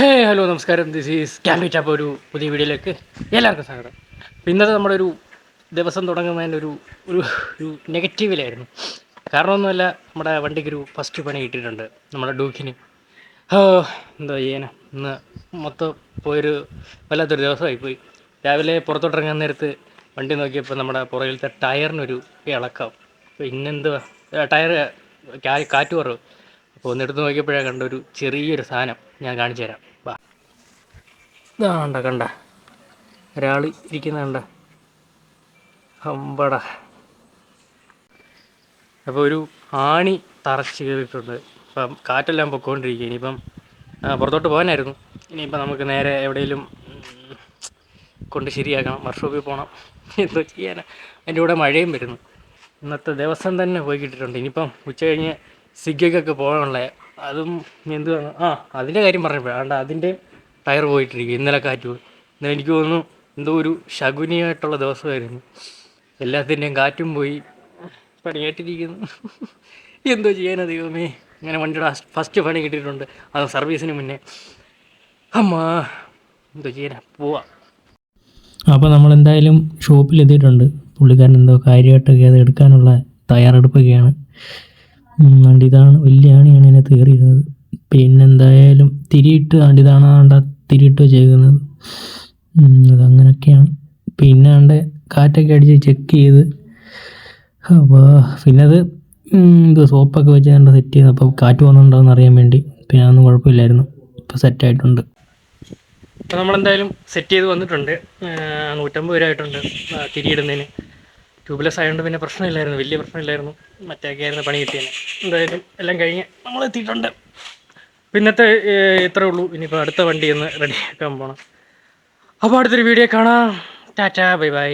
ഹേ hello നമസ്കാരം. This is ക്യാമ്പി ചാപ്പ് ഒരു പുതിയ വീഡിയോയിലേക്ക് എല്ലാവർക്കും സ്വാഗതം. ഇന്നത്തെ നമ്മുടെ ഒരു ദിവസം തുടങ്ങുന്നതിന്റെ ഒരു ഒരു ഒരു നെഗറ്റീവിലായിരുന്നു കാരണമൊന്നുമല്ല നമ്മുടെ വണ്ടിക്കൊരു ഫസ്റ്റ് പണി കിട്ടിയിട്ടുണ്ട് നമ്മുടെ ഡൂക്കിന്. എന്താ ചെയ്യാനാ ഇന്ന് മൊത്തം പോയൊരു വല്ലാത്തൊരു ദിവസമായിപ്പോയി. രാവിലെ പുറത്തോട്ടിറങ്ങാൻ നേരത്ത് വണ്ടി നോക്കിയപ്പോൾ നമ്മുടെ പുറകിലത്തെ ടയറിനൊരു ഇളക്കം. ഇന്നെന്തുവാ? ടയർ കാറ്റ് കുറവ്. അപ്പോൾ ഒന്നെടുത്ത് നോക്കിയപ്പോഴാണ് കണ്ട ഒരു ചെറിയൊരു സാധനം. ഞാൻ കാണിച്ചു തരാം. വാ ഇതാ കണ്ട കണ്ട. ഒരാൾ ഇരിക്കുന്ന കണ്ട. അമ്പട. അപ്പോൾ ഒരു ആണി തറച്ച് കയറിയിട്ടുണ്ട്. ഇപ്പം കാറ്റെല്ലാം പൊക്കോണ്ടിരിക്കുക ഇനിയിപ്പം പുറത്തോട്ട് പോകാനായിരുന്നു. ഇനിയിപ്പം നമുക്ക് നേരെ എവിടെയെങ്കിലും കൊണ്ട് ശരിയാക്കണം. വർക്ക്ഷോപ്പിൽ പോകണം എന്തോ ചെയ്യാനാണ് അതിന്റെ കൂടെ മഴയും വരുന്നു. ഇന്നത്തെ ദിവസം തന്നെ പോയി കിട്ടിയിട്ടുണ്ട്. ഇനിയിപ്പം ഉച്ച കഴിഞ്ഞ് സിഗ്ഗയ്ക്കൊക്കെ പോകാനുള്ള അതും എന്തുവാണ് ആ അതിന്റെ കാര്യം പറഞ്ഞപ്പോഴാണ് അതിന്റെ ടയർ പോയിട്ടിരിക്കും ഇന്നലെ കാറ്റ് പോയി. ഇന്നലെ എനിക്ക് തോന്നുന്നു എന്തോ ഒരു ശകുനിയായിട്ടുള്ള ദിവസമായിരുന്നു. എല്ലാത്തിന്റെയും കാറ്റും പോയി പണിയായിട്ടിരിക്കുന്നു. എന്തോ ചെയ്യാനാ ദൈവമേ? ഇങ്ങനെ വണ്ടിയുടെ ഫസ്റ്റ് പണി കിട്ടിയിട്ടുണ്ട്. അത് സർവീസിന് മുന്നേ. അമ്മാ എന്തോ ചെയ്യാനാ? പോവാ. അപ്പോൾ നമ്മൾ എന്തായാലും ഷോപ്പിൽ എത്തിയിട്ടുണ്ട് പുള്ളിക്കാരൻ എന്തോ കാര്യമായിട്ടൊക്കെ അത് എടുക്കാനുള്ള തയ്യാറെടുപ്പൊക്കെയാണ്. ഇതാണ് വലിയ ആണിയാണ് എന്നെ തീറിയിരുന്നത്. പിന്നെന്തായാലും തിരിയിട്ട് അതുകൊണ്ട് ഇതാണ് ആണ്ട തിരിയിട്ട് വെച്ചേക്കുന്നത് അതങ്ങനെയൊക്കെയാണ് പിന്നെ ആണ്ട് കാറ്റൊക്കെ അടിച്ച് ചെക്ക് ചെയ്ത്. അപ്പോൾ പിന്നെ അത് ഇത് സോപ്പൊക്കെ വെച്ച് ഞാൻ സെറ്റ് ചെയ്ത്. അപ്പോൾ കാറ്റ് വന്നിട്ടുണ്ടോ എന്ന് അറിയാൻ വേണ്ടി. പിന്നെ അതൊന്നും കുഴപ്പമില്ലായിരുന്നു. ഇപ്പോൾ സെറ്റായിട്ടുണ്ട് അപ്പോൾ നമ്മളെന്തായാലും സെറ്റ് ചെയ്ത് വന്നിട്ടുണ്ട്. നൂറ്റമ്പത് രൂപ ആയിട്ടുണ്ട് തിരിയിടുന്നതിന്. ട്യൂബ്ലെസ് ആയതുകൊണ്ട് പിന്നെ പ്രശ്നമില്ലായിരുന്നു വലിയ പ്രശ്നമില്ലായിരുന്നു. മറ്റേക്കായിരുന്നു പണി കിട്ടിയത് എന്തായാലും എല്ലാം കഴിഞ്ഞ് നമ്മൾ എത്തിയിട്ടുണ്ട് പിന്നത്തെ ഇത്രേ ഉള്ളൂ. ഇനിയിപ്പോൾ അടുത്ത വണ്ടി ഒന്ന് റെഡിയാക്കാൻ പോകണം അപ്പോൾ അടുത്തൊരു വീഡിയോ കാണാം. Tata bye bye.